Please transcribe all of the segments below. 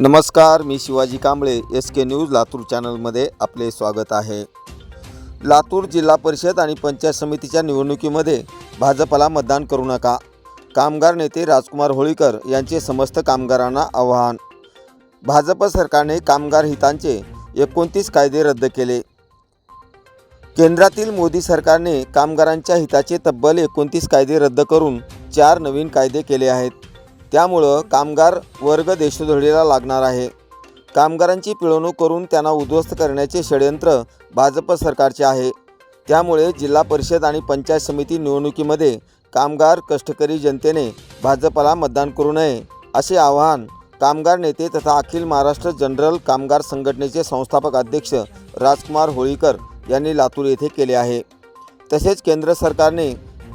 नमस्कार मी Shivaji Kamble S K news Latur चॅनलमध्ये आपले स्वागत आहे. लातूर जिल्हा परिषद आणि पंचायत समितीच्या निवडणुकीमध्ये भाजपला मतदान करू नका. कामगार नेते राजकुमार होळीकर यांचे समस्त कामगारांना आवाहन. भाजप सरकारने कामगार हितांचे एकोणतीस कायदे रद्द केले. केंद्रातील मोदी सरकारने कामगारांच्या हिताचे तब्बल एकोणतीस कायदे रद्द करून चार नवीन कायदे केले आहेत. त्यामुळं कामगार वर्ग देशोधडीला लागणार आहे. कामगारांची पिळवणूक करून त्यांना उद्ध्वस्त करण्याचे षडयंत्र भाजप सरकारचे आहे. त्यामुळे जिल्हा परिषद आणि पंचायत समिती निवडणुकीमध्ये कामगार कष्टकरी जनतेने भाजपला मतदान करू नये असे आवाहन कामगार नेते तथा अखिल महाराष्ट्र जनरल कामगार संघटनेचे संस्थापक अध्यक्ष राजकुमार होळीकर यांनी लातूर येथे केले आहे. तसेच केंद्र सरकारने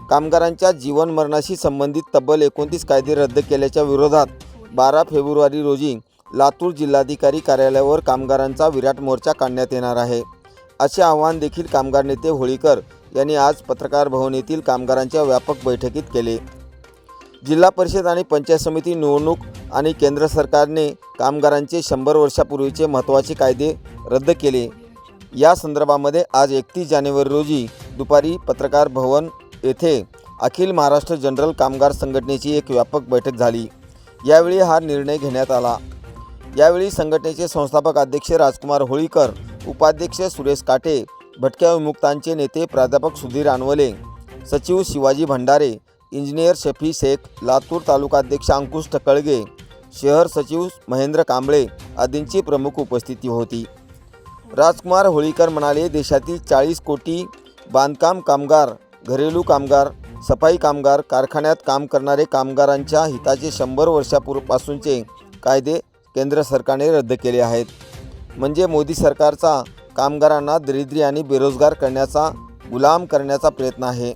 कामगारांच्या जीवन मरणाशी संबंधित तब्बल एकोणतीस कायदे रद्द केल्याच्या विरोधात बारा फेब्रुवारी रोजी लातूर जिल्हाधिकारी कार्यालयावर कामगारांचा विराट मोर्चा काढण्यात येणार आहे. असे आवाहन देखील कामगार नेते होळीकर यांनी आज पत्रकार भवन येथील कामगारांच्या व्यापक बैठकीत केले. जिल्हा परिषद आणि पंचायत समिती निवडणूक आणि केंद्र सरकारने कामगारांचे शंभर वर्षापूर्वीचे महत्त्वाचे कायदे रद्द केले. या संदर्भामध्ये आज एकतीस जानेवारी रोजी दुपारी पत्रकार भवन येथे अखिल महाराष्ट्र जनरल कामगार संघटनेची एक व्यापक बैठक झाली. यावेळी हा निर्णय घेण्यात आला. यावेळी संघटनेचे संस्थापक अध्यक्ष राजकुमार होळीकर उपाध्यक्ष सुरेश काटे भटक्या विमुक्तांचे नेते प्राध्यापक सुधीर आणवले सचिव शिवाजी भंडारे इंजिनियर शफी शेख लातूर तालुकाध्यक्ष अंकुश टकळगे शहर सचिव महेंद्र कांबळे आदींची प्रमुख उपस्थिती होती. राजकुमार होळीकर म्हणाले देशातील चाळीस कोटी बांधकाम कामगार घरेलू कामगार सफाई कामगार कारखान्यात काम करणारे कामगारांच्या हिताचे शंभर वर्षापूर्वीपासूनचे कायदे केंद्र सरकारने रद्द केले आहेत. म्हणजे मोदी सरकारचा कामगारांना दरिद्री आणि बेरोजगार करण्याचा गुलाम करण्याचा प्रयत्न आहे.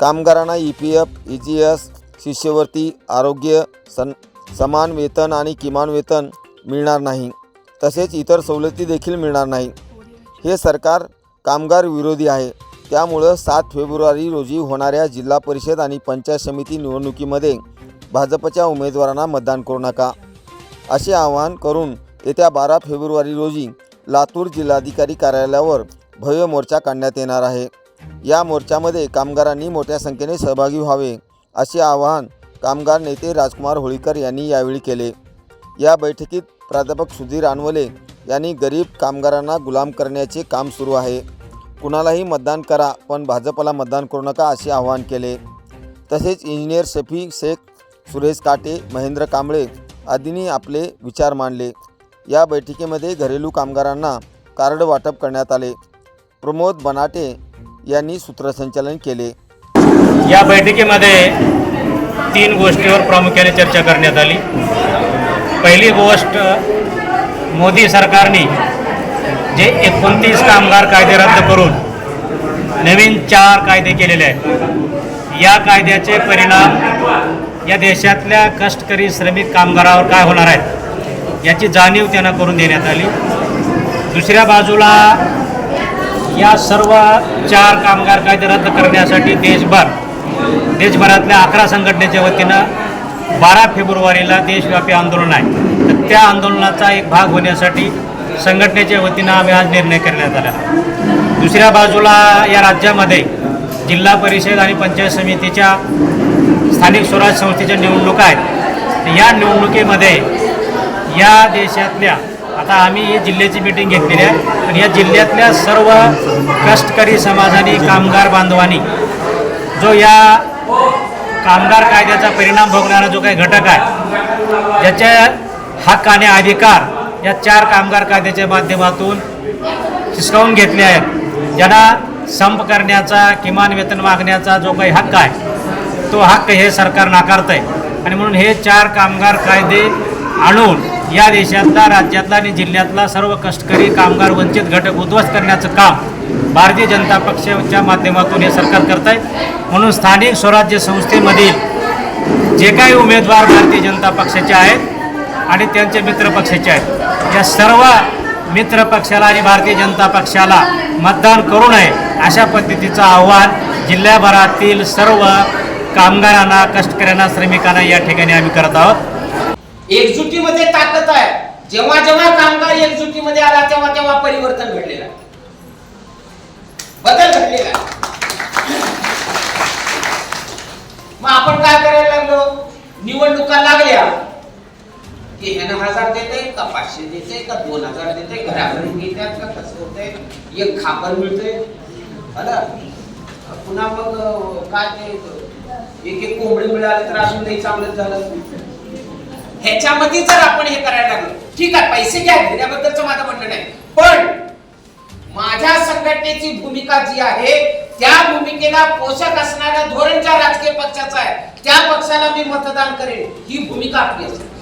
कामगारांना E P F E G S शिष्यवृत्ती आरोग्य सन समान वेतन आणि किमान वेतन मिळणार नाही. तसेच इतर सवलती देखील मिळणार नाही. हे सरकार कामगार विरोधी आहे. त्यामुळं सात फेब्रुवारी रोजी होणाऱ्या जिल्हा परिषद आणि पंचायत समिती निवडणुकीमध्ये भाजपच्या उमेदवारांना मतदान करू नका. असे आवाहन करून येत्या बारा फेब्रुवारी रोजी लातूर जिल्हाधिकारी कार्यालयावर भव्य मोर्चा काढण्यात येणार आहे. या मोर्चामध्ये कामगारांनी मोठ्या संख्येने सहभागी व्हावे असे आवाहन कामगार नेते राजकुमार होळीकर यांनी यावेळी केले. या बैठकीत प्राध्यापक सुधीर आणवले यांनी गरीब कामगारांना गुलाम करण्याचे काम सुरू आहे. कुणालाही मतदान करा पण भाजपला मतदान करू नका असे आवाहन केले. तसेच इंजिनियर शफी शेख सुरेश काटे महेंद्र कांबळे आदींनी आपले विचार मांडले. या बैठकीमध्ये घरेलू कामगारांना कार्ड वाटप करण्यात आले. प्रमोद बनाटे यांनी सूत्रसंचालन केले. या बैठकीमध्ये तीन गोष्टीवर प्रामुख्याने चर्चा करण्यात आली. पहिली गोष्ट मोदी सरकारने जे एकोणतीस कामगार कायदे रद्द करून नवीन चार कायदे केलेले आहेत. या कायद्याचे परिणाम या देशातल्या कष्टकरी श्रमिक कामगारावर काय होणार आहेत याची जाणीव त्यांना करून देण्यात आली. दुसऱ्या बाजूला या सर्व चार कामगार कायदे रद्द करण्यासाठी देशभर देशभरातल्या अकरा संघटनेच्या वतीनं बारा फेब्रुवारीला देशव्यापी आंदोलन आहे. तर त्या आंदोलनाचा एक भाग होण्यासाठी संघटनेच्या वतीनं आम्ही आज निर्णय करण्यात आला. दुसऱ्या बाजूला या राज्यामध्ये जिल्हा परिषद आणि पंचायत समितीच्या स्थानिक स्वराज्य संस्थेच्या निवडणुका आहेत. या निवडणुकीमध्ये या देशातल्या आता आम्ही जिल्ह्याची मिटिंग घेतलेली आहे पण या जिल्ह्यातल्या सर्व कष्टकरी समाजाने कामगार बांधवांनी जो या कामगार कायद्याचा परिणाम भोगणारा जो काही घटक आहे ज्याच्या हक्क आणि अधिकार या चार कामगार कायद्याच्या माध्यमातून हिसकावून घेतले आहेत. ज्यांना संप करण्याचा किमान वेतन मागण्याचा जो काही हक्क आहे तो हक्क हे सरकार नाकारत आहे आणि म्हणून हे चार कामगार कायदे आणून या देशातला राज्यातला आणि जिल्ह्यातला सर्व कष्टकरी कामगार वंचित घटक उद्ध्वस्त करण्याचं काम भारतीय जनता पक्षाच्या माध्यमातून हे सरकार करत आहे म्हणून स्थानिक स्वराज्य संस्थेमधील जे काही उमेदवार भारतीय जनता पक्षाचे आहेत आणि त्यांचे मित्र पक्षाचे आहेत या सर्व मित्र पक्षाला आणि भारतीय जनता पक्षाला मतदान करू नये अशा पद्धतीचं आव्हान जिल्ह्याभरातील सर्व कामगारांना कष्टकऱ्यांना श्रमिकांना या ठिकाणी आम्ही करत आहोत. एकजुटीमध्ये ताकद आहे. जेव्हा जेव्हा कामगार एकजुटीमध्ये आला तेव्हा तेव्हा परिवर्तन घडलेलं बदल घडलेला मग आपण काय करायला लागलो? निवडणुका लागल्या. की ह्यानं हजार देते का पाचशे देते का दोन हजार देते घराघरी घेतात का कसं होतंय एक खापर मिळतंय. आला पुन्हा मग काय ते एक एक कोंबडी मिळाली तर अजून नाही चांगलं झालं. ह्याच्यामध्ये जर आपण हे करायला लागलो ठीक आहे पैसे घ्या घेण्याबद्दलच माझं म्हणणं नाही. पण माझ्या संघटनेची भूमिका जी आहे त्या भूमिकेला पोषक असणाऱ्या धोरण ज्या राजकीय पक्षाचा आहे त्या पक्षाला मी मतदान करेन. ही भूमिका आपली असेल